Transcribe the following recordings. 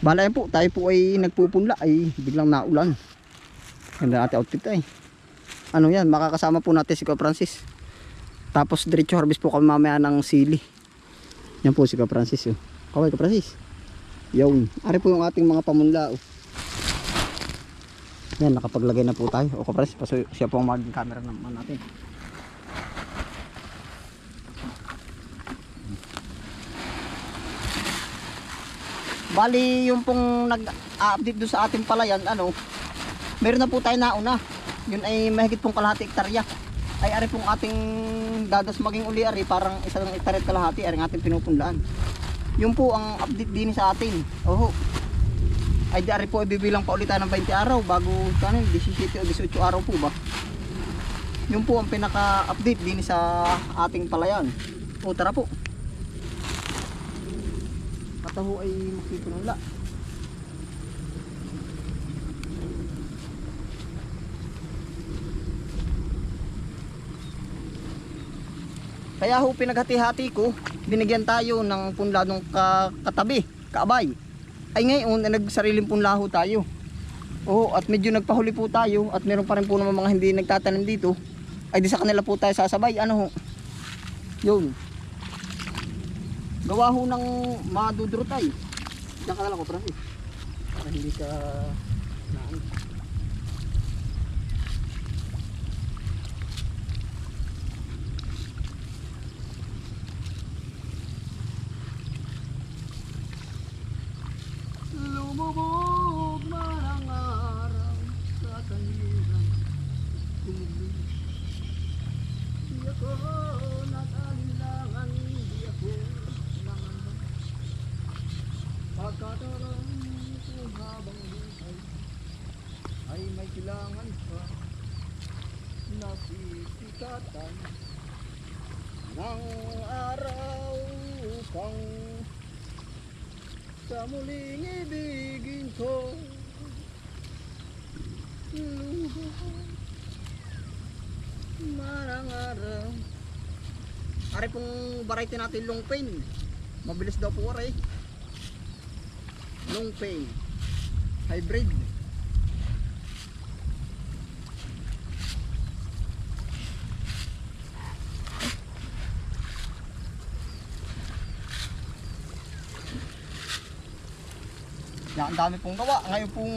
Bala yan po, tayo po ay nagpupunla ay biglang naulan. Ganda natin outfit ay. Ano yan, makakasama po natin si Kuya Francis. Tapos diretso harvest po kami mamaya ng sili. Yan po si Kuya Francis. Oh. Kaway Kuya Francis. Yun. Ari po yung ating mga pamunla. Oh. Yan, nakapaglagay na po tayo. O Kuya Francis, siya po ang maging camera naman natin. Bali, yung pong nag-update doon sa ating palayan, ano, meron na po tayo nauna. Yun ay mahigit pong kalahati hektarya. Ay ari pong ating dadas maging uli ari, parang isang hektarya at kalahati, ari ang ating pinupunlaan. Yun po ang update din sa atin. Oho. Ay di ari po ibibilang pa ulit tayo ng 20 araw bago ano, 17 o 18 araw po ba. Yun po ang pinaka-update din sa ating palayan. O tara po. Kataho ay makipunula. Kaya ho pinaghati-hati ko, binigyan tayo ng punla ng ka katabi, kaabay. Ay ngayon, ay nagsariling punla ho tayo. Oo, at medyo nagpahuli po tayo at meron pa rin po naman mga hindi nagtatanim dito. Ay di sa kanila po tayo sasabay. Ano ho? Yun. Gawa ho ng madudrotay. Diyan ka na lang ko, Francis. Para hindi ka naan. Lumubog ay may kailangan pa na sisikatan ng araw kang sa muling ibigin ko luha marang araw. Ari pong variety natin long pain mabilis daw po ari long pain. Hybrid ang dami pong gawa. Ngayon pong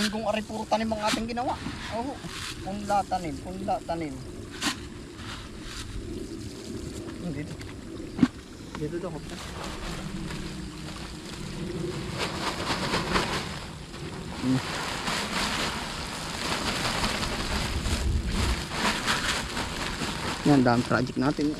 linggong ari puro tanim ang ating ginawa. Oh, punla tanim, punla tanim. Hmm, Dito. Dito daw. hopla. Hmm. Yan, dami project natin.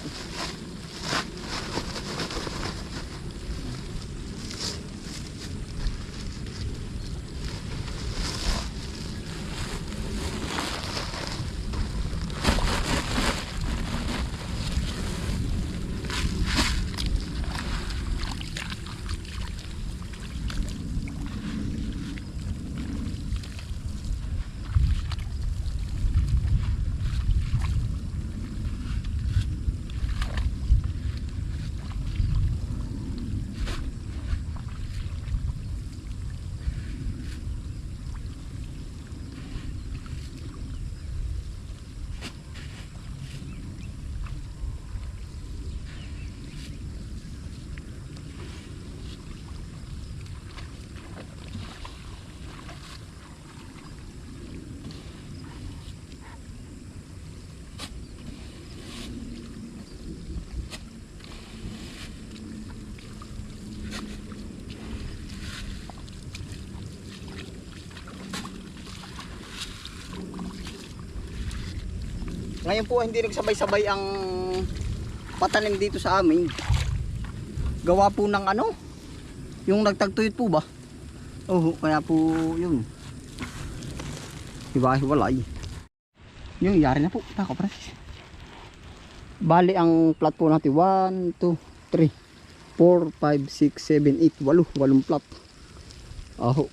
Ngayon po hindi nagsabay-sabay ang patanim dito sa amin. Gawa po ng ano? Yung nagtagtuyot po ba? Oo, kaya po yun. Hiwa-hiwalay. Yung yari na po. Tako pres. Bali ang plot po natin 1, 2, 3, 4, 5, 6, 7, 8, 8. 8 plot. Aho.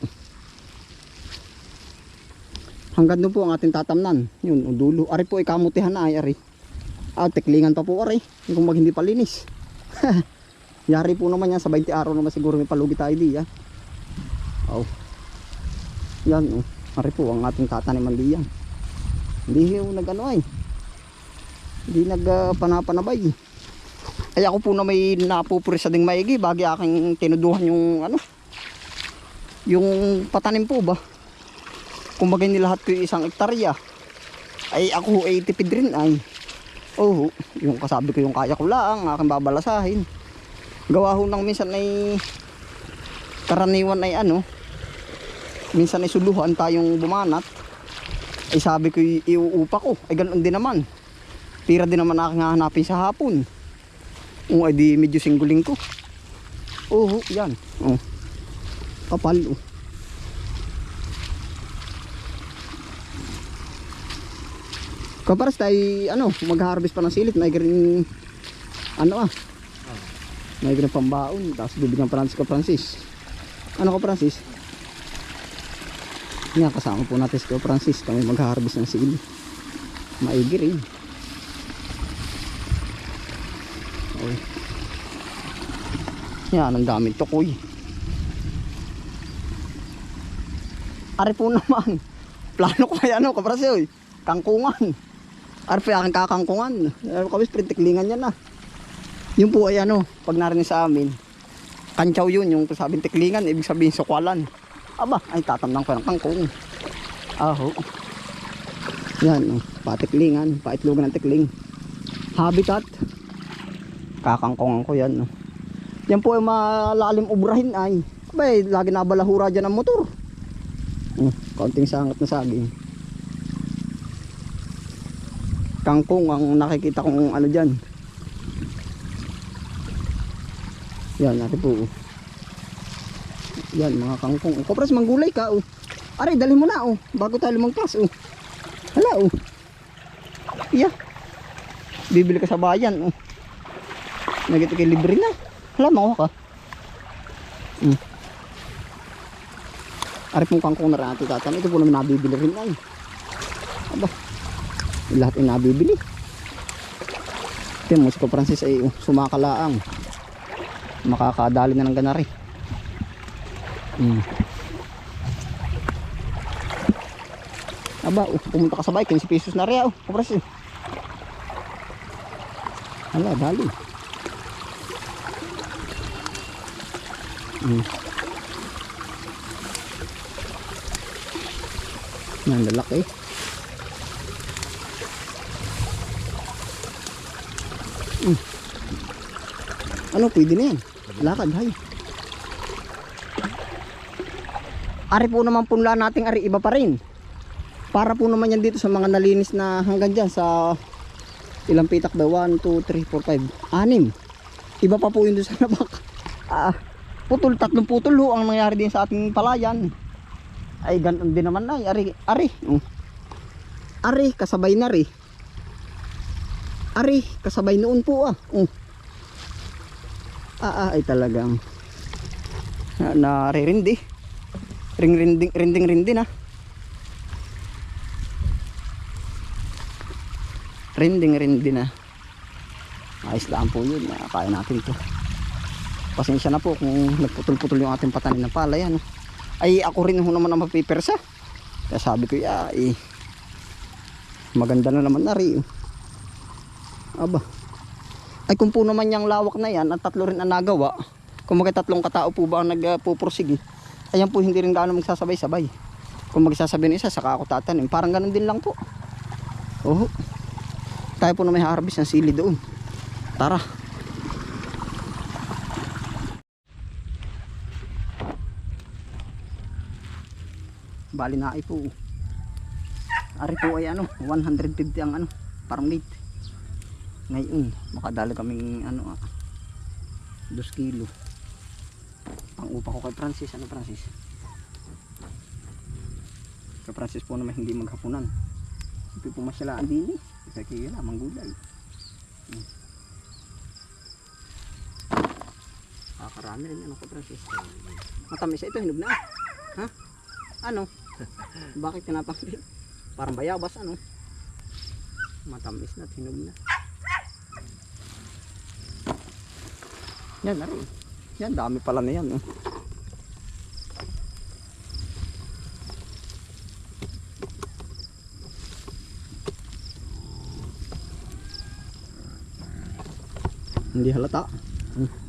Hanggang doon po ang ating tatamnan. Yun, ang dulo. Ari po, ikamutihan na ay ari. Ah, teklingan pa po ari. Kung mag hindi palinis. Yari po naman yan sa 20 araw naman siguro may palugi tayo di ah. Oh. Yan oh. Ari po ang ating tataniman di yan. Hindi yung nag ano ay. Hindi nag uh, panapanabay. Ay ako po na may napupurisa ding maigi bagi aking tinuduhan yung ano. Yung patanim po ba. Kumbaga nilahat ko yung isang ektarya. Ay ako ay tipid rin ay. Oh, yung kasabi ko yung kaya ko lang, aking babalasahin. Gawa ho ng minsan ay karaniwan ay ano, minsan ay suluhan tayong bumanat. Ay sabi ko iuupa ko, ay ganoon din naman. Tira din naman aking hahanapin sa hapon. O ay di medyo singguling ko. Oo, yan. Oh. Kapal oh. Kaparas tayo, ano, mag-harvest pa ng silit. May green, ano ah. May green pambaon. Tapos bibigyan Francis ko Francis. Ano ko Francis? Nga, kasama po natin si Francis. Kami mag-harvest ng sili. Maigi rin. Okay. Yan, ang daming tukoy. Ari po naman. Plano ko ay ano, kaprase oy. Kangkungan. Ari po aking kakangkungan. Ari kami sprint tiklingan yan ah. Yun po ay ano, pag narinig sa amin. Kantsaw yun, yung sabing tiklingan, ibig sabihin sukwalan. Aba, ay tatamnang ko ng kangkong. Aho. Yan, oh, patiklingan, paitlogan ng tikling. Habitat. Kakangkongan ko yan. Oh. Yan po ay malalim ubrahin ay. Abay, lagi nabalahura dyan ang motor. Oh, kaunting sangat na saging. Kangkong ang nakikita kong ano dyan. Yan, natin po. oh. Yan, mga kangkong. Oh, Kopras, manggulay ka. Oh. Aray, dali mo na. Oh. Bago tayo lumagpas. Oh. Hala. Oh. Yeah. Bibili ka sa bayan. Oh. Nagito kay libre na. Hala, makuha ka. Hmm. Arip mong kangkong na rin natin tatan. Ito po naman nabibili rin ay. Lahat ay nabibili. Ito mo si Francis ay oh, sumakalaang. Makakadali na ng ganari. Hmm. Aba, oh, pumunta ka sa bike, 15 pesos na rin oh. Francis. Hala, dali. Hmm. Yan, lalaki. Ano, pwede na yan. Lakad, hay. Ari po naman punla nating ari iba pa rin. Para po naman yan dito sa mga nalinis na hanggang dyan sa ilang pitak ba? 1, 2, 3, 4, 5, 6. Iba pa po yun doon sa nabak. Ah, putol, tatlong putol ho ang nangyari din sa ating palayan. Ay, ganun din naman na. Ari, ari. Oh. Ari, kasabay na ri. Ari, kasabay noon po ah. Oh. Ah, ah, ay talagang na, naririndi. Ring rinding rinding rindin ah. Rinding rindin ah. Ayos lang po yun. Ah, kaya natin to. Pasensya na po kung nagputol-putol yung ating patanin ng palay. Ano. Ay ako rin ho naman ang mapipersa. Kaya sabi ko, ya, eh, maganda na naman na rin. Aba. Ay kung po naman yung lawak na yan, at tatlo rin ang nagawa, kung mga tatlong katao po ba ang nagpupursige, ayan po hindi rin gaano magsasabay-sabay. Kung magsasabi ng isa, saka ako tatanim. Parang ganun din lang po. Oo. Tayo po na may harvest ng sili doon. Tara. Bali na ay po. Ari po ay ano, 150 ang ano, parang late. Ngayon, makadala kaming ano ah, 2 kilo. Ang upa ko kay Francis, ano Francis? Kay Francis po naman hindi maghapunan. Hindi po masyalaan din eh. Isa kayo lamang gulay. Hmm. Kakarami rin ano kay Francis. Matamis ito, hinog na. Ha? Ano? Bakit kinapangit? Parang bayabas ano? Matamis na, hinog na. Yan, narin. Yan, dami pala na yan. Oh. Hindi halata. Hmm.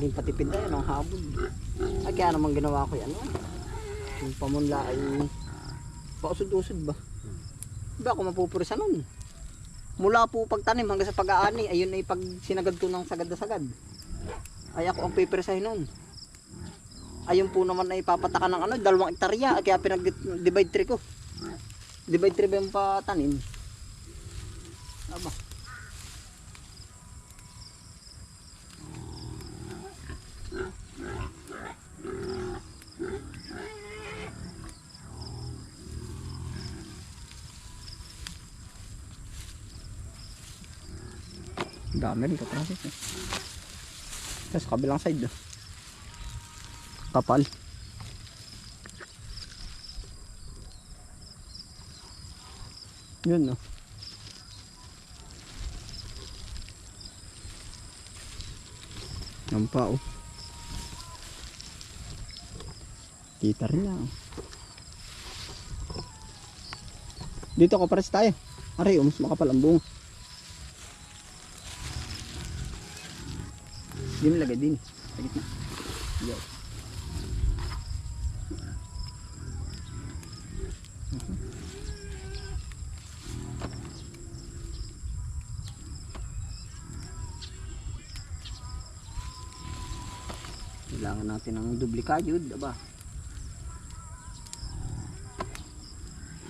Laging patipid na yan, ang habol. Ay, kaya naman ginawa ko yan. Oh. Yung pamunla ay pausod-usod ba? Ba ako mapupurisa nun. Mula po pagtanim hanggang sa pag-aani, ayun ay pag sinagad ko ng sagad na sagad. Ay ako ang pipirisahin nun. Ayun po naman ay papataka ng ano, dalawang hektarya, kaya pinag-divide tree ko. Divide tree ba yung patanim? Aba. Dami rin kaprasis eh. Tapos kabilang side oh. Kapal. Yun no. Yan pa oh. Kita rin na oh. Dito ka pares tayo. Aray, oh, mas makapal ang bunga. Hindi mo lagay din. Sa gitna. Yo. Kailangan natin ng duplikayod, aba.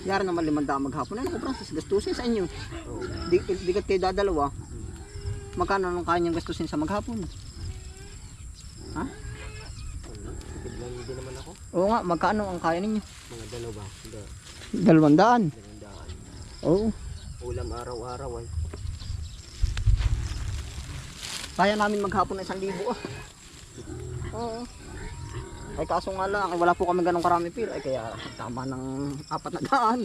Yara naman limandaan maghapon. Ano ko, Francis? Gastusin sa inyo. Di, di kat kayo dadalawa. Magkano nung kanyang gastusin sa maghapon? Ha? Biglang hindi naman ako. Oo nga, magkano ang kaya ninyo? Mga dalawa. Da, Dalawang daan. dalawang Oo. Ulam araw-araw ay. Kaya namin maghapon ng isang libo ah. Oo. Ay kaso nga lang, wala po kami ganong karami pira. Ay kaya tama ng apat na daan.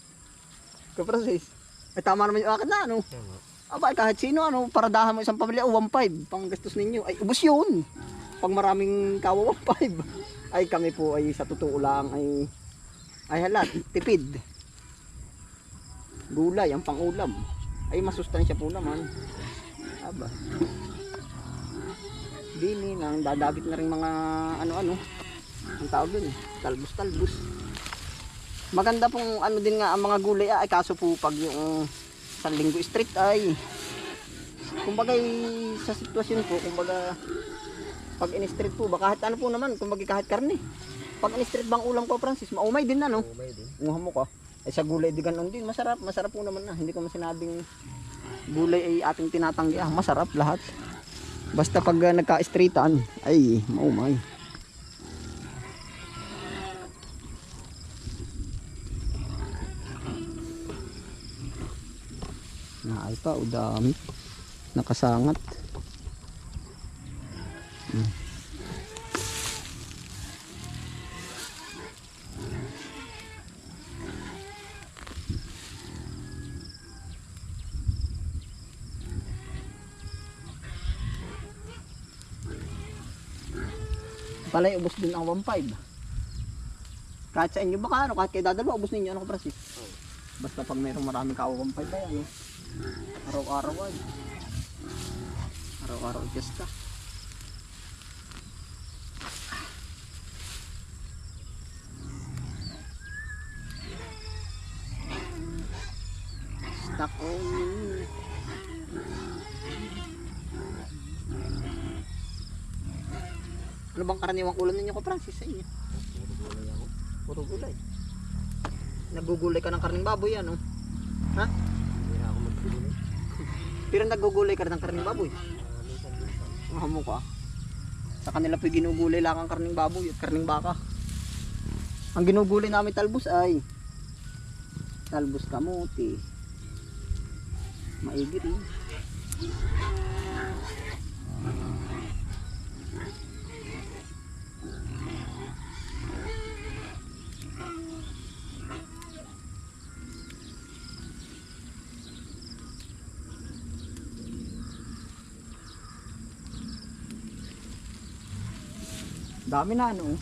Kaprasis. Ay tama naman yung akin na ano. Tama. Aba, kahit sino ano, paradahan mo isang pamilya, o 1.5 pang gastos ninyo. Ay, ubos yun. Pag maraming kawa 1.5. Ay, kami po ay sa totoo lang ay ay halat, tipid. Gulay, ang pangulam. Ay, masustansya po naman. Aba. Dini nang dadabit na rin mga ano-ano. Ang tawag dun, talbos-talbos. Maganda pong ano din nga ang mga gulay ah, ay kaso po pag yung sa linggo street ay kumbaga sa sitwasyon po kumbaga pag in street po ba kahit ano po naman kumbaga kahit karne. Pag in street bang ulam po Francis maumay din na no? Umay din. Nguha mo ka. Ay sa gulay di ganon din. Masarap masarap po naman na. Hindi ko masinabing gulay ay ating tinatanggi. Ah masarap lahat. Basta pag uh, nagka-streetan ay maumay. Naay pa, o dami. Nakasangat. Palay, ubos din ang 1.5. Kahit sa inyo baka ano, kahit kayo dadalawa, ubos ninyo, ano ko Francis? Basta pag mayroong maraming kao 1.5 ay ano. Araw-araw ay. Araw-araw just ka. Stuck on me. Ano bang karaniwang ulam ninyo ko Francis sa inyo? Puro gulay ako. Puro gulay. Nagugulay ka ng karning baboy ano? Ha? Hindi na ako magpulay. Pero nagugulay ka ng karning baboy. Mga mo ka. Sa kanila po ginugulay lang ang karning baboy at karning baka. Ang ginugulay namin talbos ay talbos kamuti. Maigit eh. Dami na ano.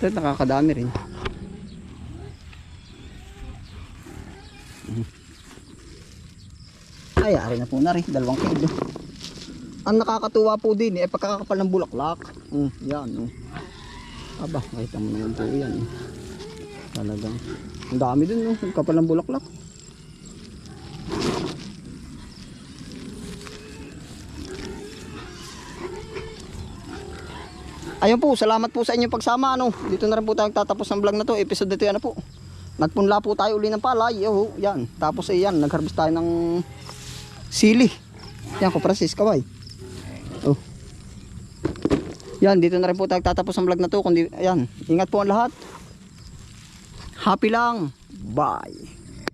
Ito nakakadami rin. Ay, ari na po na rin. Dalawang kilo. Ang nakakatuwa po din eh, pagkakapal ng bulaklak. Mm, yan. Oh. Aba, nakita mo naman po yan. eh. Talagang. Ang dami dun, no? Ang kapal ng bulaklak. Ayun po, salamat po sa inyong pagsama. Ano. Dito na rin po tayo tatapos ng vlog na to. Episode dito yan na po. Nagpunla po tayo uli ng palay. Oh, yan. Tapos eh, yan, nagharvest tayo ng sili. Yan ko Francis kaway. Oh. Yan, dito na rin po tayo tatapos ng vlog na to. Kundi, yan, ingat po ang lahat. Happy lang. Bye.